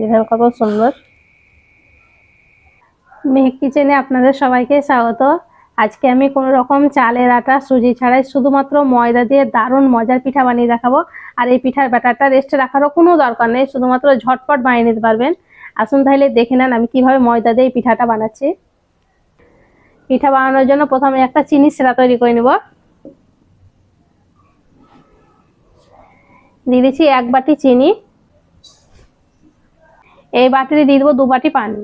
দেখেন কত সুন্দর। মেহেক কিচেনে আপনাদের সবাইকে স্বাগত। আজকে আমি কোনো রকম চালের আটা, সুজি ছাড়াই শুধুমাত্র ময়দা দিয়ে দারুণ মজার পিঠা বানিয়ে দেখাবো। আর এই পিঠার ব্যাটারটা রেস্টে রাখারও কোনো দরকার নেই, শুধুমাত্র ঝটপট বানিয়ে নিতে পারবেন। আসুন তাহলে দেখে নেন আমি কীভাবে ময়দা দিয়ে এই পিঠাটা বানাচ্ছি। পিঠা বানানোর জন্য প্রথমে একটা চিনি সেরা তৈরি করে নেব। দিয়ে দিচ্ছি এক বাটি চিনি। এই বাটিতে দিয়ে দেবো দু বাটি পানি।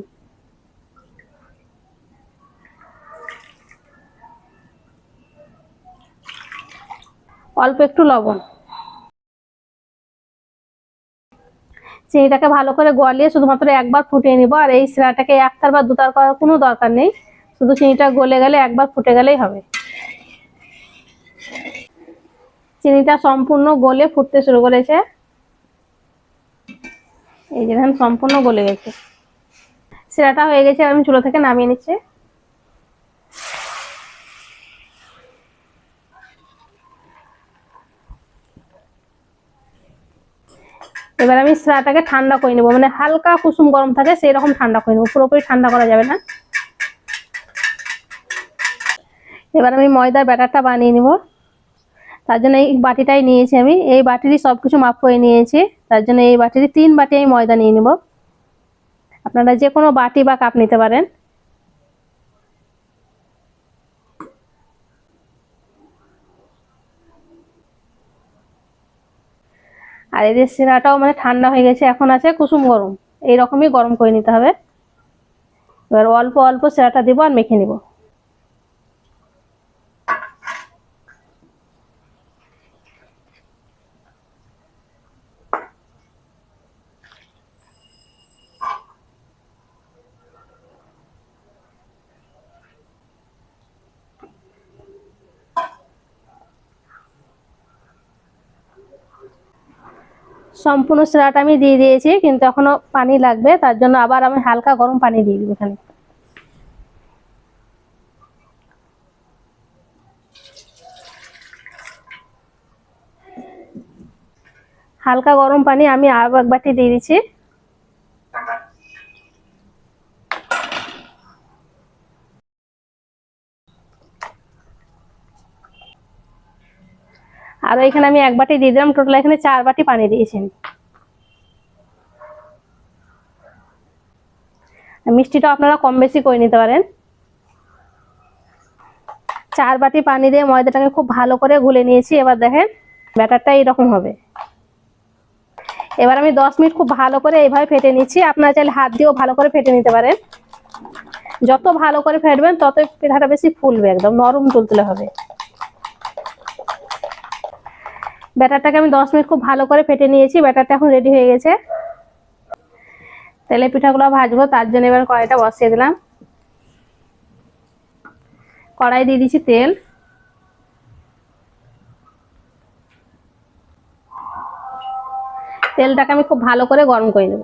অল্প একটু লবণ। চিনিটাকে ভালো করে গলিয়ে শুধুমাত্র একবার ফুটিয়ে নিব, আর এই সিরাটাকে একতার বা দুতার করার কোনো দরকার নেই। শুধু চিনিটা গলে গেলে একবার ফুটে গেলেই হবে। চিনিটা সম্পূর্ণ গলে ফুটতে শুরু করেছে। এই যে দেখেন সম্পূর্ণ গলে গেছে। সেরাটা হয়ে গেছে আমি চুলো থেকে নামিয়ে নিচ্ছি। এবার আমি সিরাটাকে ঠান্ডা করে নেব। মানে হালকা কুসুম গরম থাকে সেই রকম ঠান্ডা করে নেব। পুরোপুরি ঠান্ডা করা যাবে না। এবার আমি ময়দার ব্যাটারটা বানিয়ে নিব। তার জন্য এই বাটিটাই নিয়েছি আমি। এই বাটিরই সব কিছু মাপ করে নিয়েছি। তার জন্য এই বাটিরই তিন বাটি আমি ময়দা নিয়ে নেব। আপনারা যে কোনো বাটি বা কাপ নিতে পারেন। আর এদের শিরাটাও মানে ঠান্ডা হয়ে গেছে, এখন আছে কুসুম গরম। এইরকমই গরম করে নিতে হবে। এবার অল্প অল্প শিরাটা দিব আর মেখে নিব। সম্পূর্ণ সেরাটা আমি দিয়ে দিয়েছি, কিন্তু এখনও পানি লাগবে, তার জন্য আবার আমি হালকা গরম পানি দিয়ে দিব এখানে। হালকা গরম পানি আমি আরও একবারটি দিয়ে দিচ্ছি। আর এখানে আমি এক বাটি দিয়ে দিলাম। টোটাল এখানে চার বাটি পানি দিয়েছেন। মিষ্টিটা আপনারা কম বেশি করে নিতে পারেন। চার বাটি পানি দিয়ে ময়দাটাকে খুব ভালো করে গুলে নিয়েছি। এবার দেখেন, ব্যাটারটা এইরকম হবে। এবার আমি দশ মিনিট খুব ভালো করে এইভাবে ফেটে নিচ্ছি। আপনারা চাইলে হাত দিয়েও ভালো করে ফেটে নিতে পারেন। যত ভালো করে ফেটবেন তত পিঠাটা বেশি ফুলবে একদম, নরম তুলতুলে হবে। ব্যাটারটাকে আমি দশ মিনিট খুব ভালো করে ফেটে নিয়েছি, ব্যাটারটা এখন রেডি হয়ে গেছে। তেলে পিঠাগুলো ভাজবো, তার জন্য এবার কড়াইটা বসিয়ে দিলাম। কড়াই দিয়ে দিচ্ছি তেল। তেলটাকে আমি খুব ভালো করে গরম করে নেব।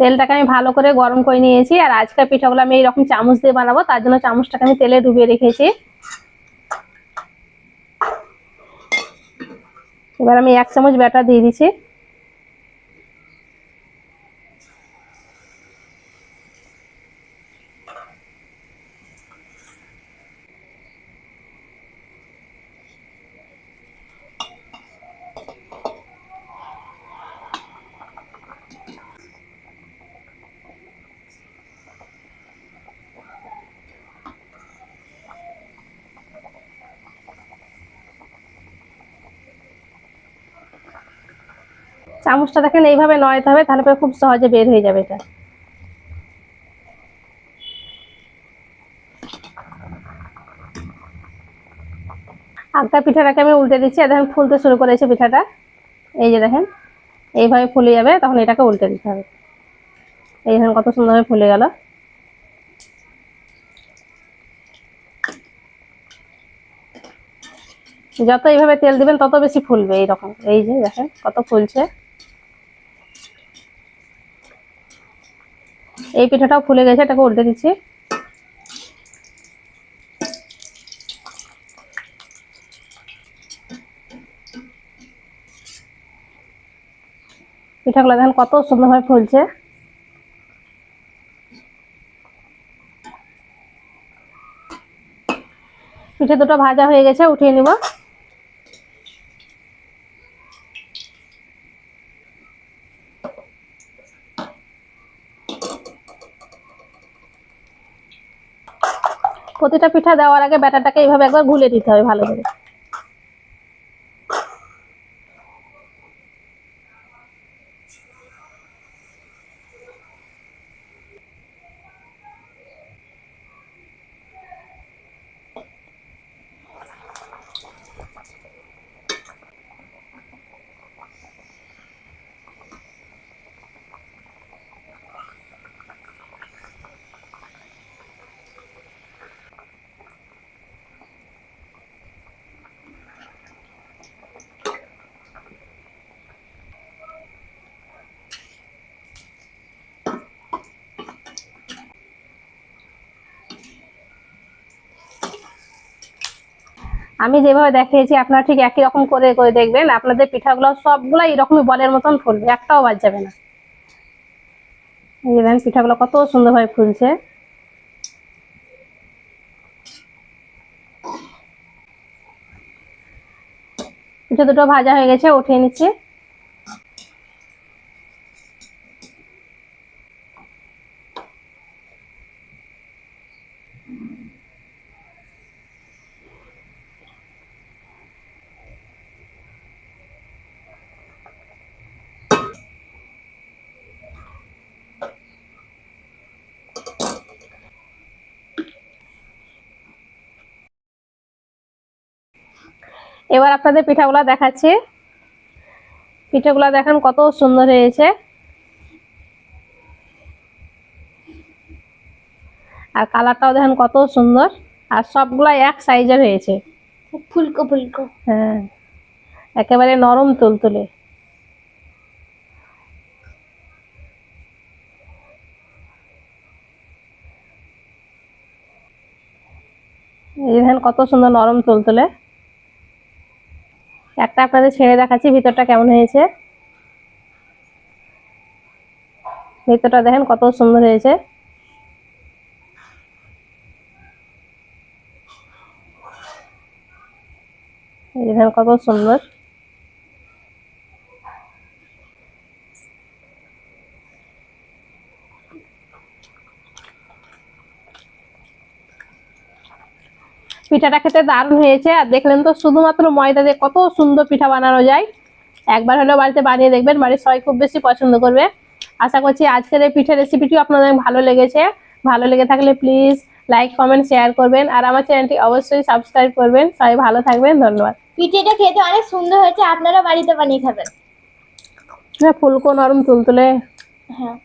তেলটাকে আমি ভালো করে গরম করে নিয়েছি, আর আজকের পিঠাগুলো আমি এইরকম চামচ দিয়ে বানাবো, তার জন্য চামচটাকে আমি তেলে ডুবিয়ে রেখেছি। এবার আমি এক চামচ ব্যাটার দিয়ে দিচ্ছি চামচটা দেখেন এইভাবে নয়তে হবে, তাহলে পরে খুব সহজে বের হয়ে যাবে এটা। আগটা পিঠাটাকে আমি উল্টে দিচ্ছি, আর দেখেন ফুলতে শুরু করেছে পিঠাটা। এই যে দেখেন, এইভাবে ফুলে যাবে, তখন এটাকে উল্টে দিতে হবে। এই দেখেন কত সুন্দরভাবে ফুলে গেল। যত এইভাবে তেল দিবেন, তত বেশি ফুলবে এইরকম এই যে দেখেন কত ফুলছে। এই পিঠাটাও ফুলে গেছে, এটাকে উল্টে দিচ্ছি। পিঠাগুলো দেখেন কত সুন্দরভাবে ফুলছে। পিঠে দুটো ভাজা হয়ে গেছে, উঠিয়ে নিব। প্রতিটা পিঠা দেওয়ার আগে ব্যাটারটাকে এইভাবে একবার গুলে দিতে হবে ভালো করে। আমি যেভাবে দেখিয়েছি, আপনারা ঠিক একই রকম করে করে দেখবেন। আপনাদের পিঠাগুলো সবগুলো এরকমই বলের মতন ফুলবে, একটাও বাদ যাবে না। দেখবেন পিঠাগুলো কত সুন্দরভাবে ফুলছে। পিঠা দুটো ভাজা হয়ে গেছে, উঠিয়ে নিচ্ছি। এবার আপনাদের পিঠাগুলা দেখাচ্ছি। পিঠাগুলা দেখেন কত সুন্দর হয়েছে। আর কালারটাও দেখেন কত সুন্দর। আর সবগুলা এক সাইজের হয়েছে। ফুলকো ফুলকো। হ্যাঁ একেবারে নরম তুলতুলে। এই দেখেন কত সুন্দর নরম তুলতুলে। একটা আপনাদের ছেড়ে দেখাচ্ছি, ভিতরটা কেমন হয়েছে। ভিতরটা দেখেন কত সুন্দর হয়েছে। দেখেন কত সুন্দর। পিঠাটা খেতে দারুণ হয়েছে। আর দেখলেন তো শুধুমাত্র ময়দা দিয়ে কত সুন্দর পিঠা বানানো যায়। একবার হলেও বাড়িতে বানিয়ে দেখবেন বাড়ির সবাই খুব বেশি পছন্দ করবে। আশা করছি আজকের এই পিঠা রেসিপিটিও আপনাদের ভালো লেগেছে। ভালো লেগে থাকলে প্লিজ লাইক কমেন্ট শেয়ার করবেন। আর আমার চ্যানেলটি অবশ্যই সাবস্ক্রাইব করবেন। সবাই ভালো থাকবেন ধন্যবাদ। পিঠেটা খেতে অনেক সুন্দর হয়েছে আপনারা বাড়িতে বানিয়ে খাবেন। হ্যাঁ ফুলকো নরম তুলতুলে। হ্যাঁ।